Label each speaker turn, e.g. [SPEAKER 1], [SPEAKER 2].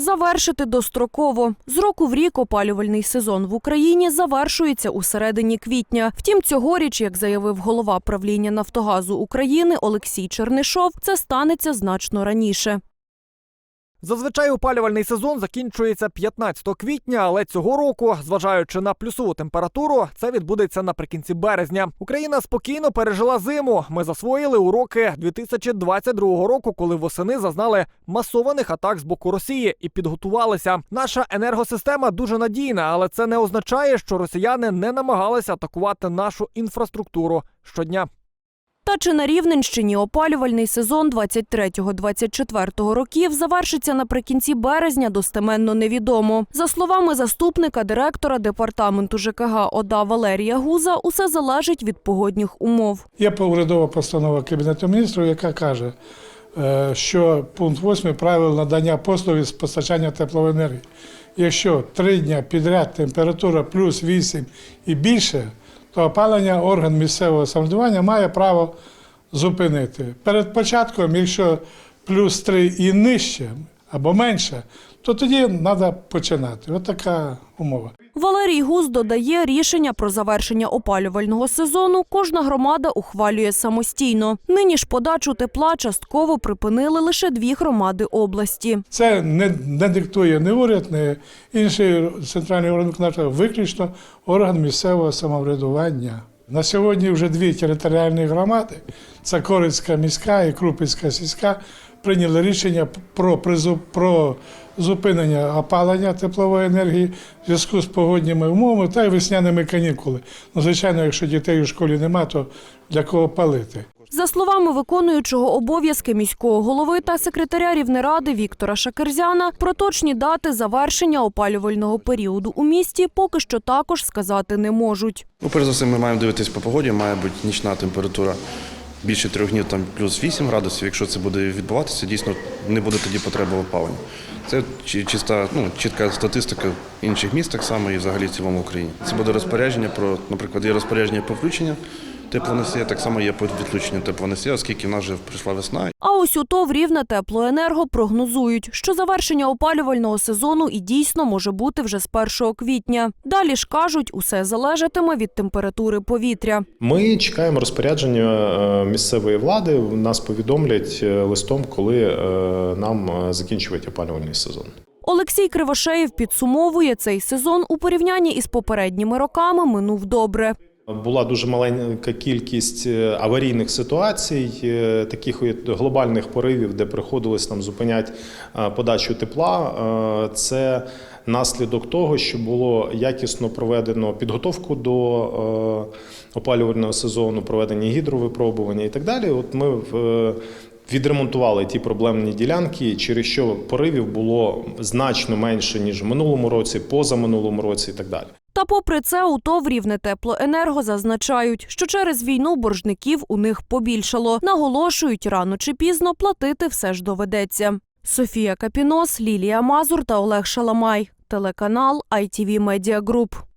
[SPEAKER 1] Завершити достроково. З року в рік опалювальний сезон в Україні завершується у середині квітня. Втім, цьогоріч, як заявив голова правління Нафтогазу України Олексій Чернишов, це станеться значно раніше.
[SPEAKER 2] Зазвичай опалювальний сезон закінчується 15 квітня, але цього року, зважаючи на плюсову температуру, це відбудеться наприкінці березня. Україна спокійно пережила зиму. Ми засвоїли уроки 2022 року, коли восени зазнали масованих атак з боку Росії і підготувалися. Наша енергосистема дуже надійна, але це не означає, що росіяни не намагалися атакувати нашу інфраструктуру щодня.
[SPEAKER 1] Та чи на Рівненщині опалювальний сезон 23-24 років завершиться наприкінці березня, достеменно невідомо. За словами заступника директора департаменту ЖКГ ОДА Валерія Гуза, усе залежить від погодних умов.
[SPEAKER 3] Є урядова постанова Кабінету міністрів, яка каже, е, що пункт 8 правил надання послуг із постачання теплової енергії. Якщо три дні підряд температура плюс 8 і більше, то опалення орган місцевого самоврядування має право зупинити. Перед початком, якщо плюс 3 і нижче або менше, то тоді треба починати. Ось така умова.
[SPEAKER 1] Валерій Гуз додає, рішення про завершення опалювального сезону кожна громада ухвалює самостійно. Нині ж подачу тепла частково припинили лише дві громади області.
[SPEAKER 3] Це не, не диктує не уряд, не інший центральний орган виключно орган місцевого самоврядування. На сьогодні вже дві територіальні громади це Корицька міська і Крупицька сільська, прийняли рішення про, про зупинення опалення теплової енергії в зв'язку з погодніми умовами та й весняними канікули. Ну, звичайно, якщо дітей у школі немає, то для кого палити?
[SPEAKER 1] За словами виконуючого обов'язки міського голови та секретаря Рівнеради Віктора Шакерзяна, про точні дати завершення опалювального періоду у місті поки що також сказати не можуть.
[SPEAKER 4] Ну, перш за все, ми маємо дивитись по погоді, має бути нічна температура більше трьох днів, там плюс 8 градусів. Якщо це буде відбуватися, дійсно не буде тоді потреби в опаленні. Це чи- чиста, ну, чітка статистика в інших міст так само і взагалі в цілому Україні. Це буде розпорядження про, наприклад, є розпорядження по включенню теплоносія, так само є по відключенню теплоносія, оскільки в нас вже прийшла весна
[SPEAKER 1] А ось у ТОВ «Рівне теплоенерго» прогнозують, що завершення опалювального сезону і дійсно може бути вже з 1 квітня. Далі ж кажуть, усе залежатиме від температури повітря.
[SPEAKER 5] Ми чекаємо розпорядження е, місцевої влади. Нас повідомлять е, листом, коли е, нам закінчувати опалювальний сезон.
[SPEAKER 1] Олексій Кривошеєв підсумовує, цей сезон у порівнянні із попередніми роками минув добре.
[SPEAKER 5] Була дуже маленька кількість е, аварійних ситуацій, е, таких глобальних поривів, де приходилось нам зупиняти е, подачу тепла. Це наслідок того, що було якісно проведено підготовку до опалювального сезону, проведення гідровипробування і так далі. От ми в Відремонтували ті проблемні ділянки, через що поривів було значно менше ніж в минулому році, позаминулому році і так далі.
[SPEAKER 1] Та попри це у ТОВ «Рівне теплоенерго» зазначають, що через війну боржників у них побільшало. Наголошують, рано чи пізно платити все ж доведеться. Софія Капінос, Лілія Мазур та Олег Шаламай. Телеканал ITV Media Group.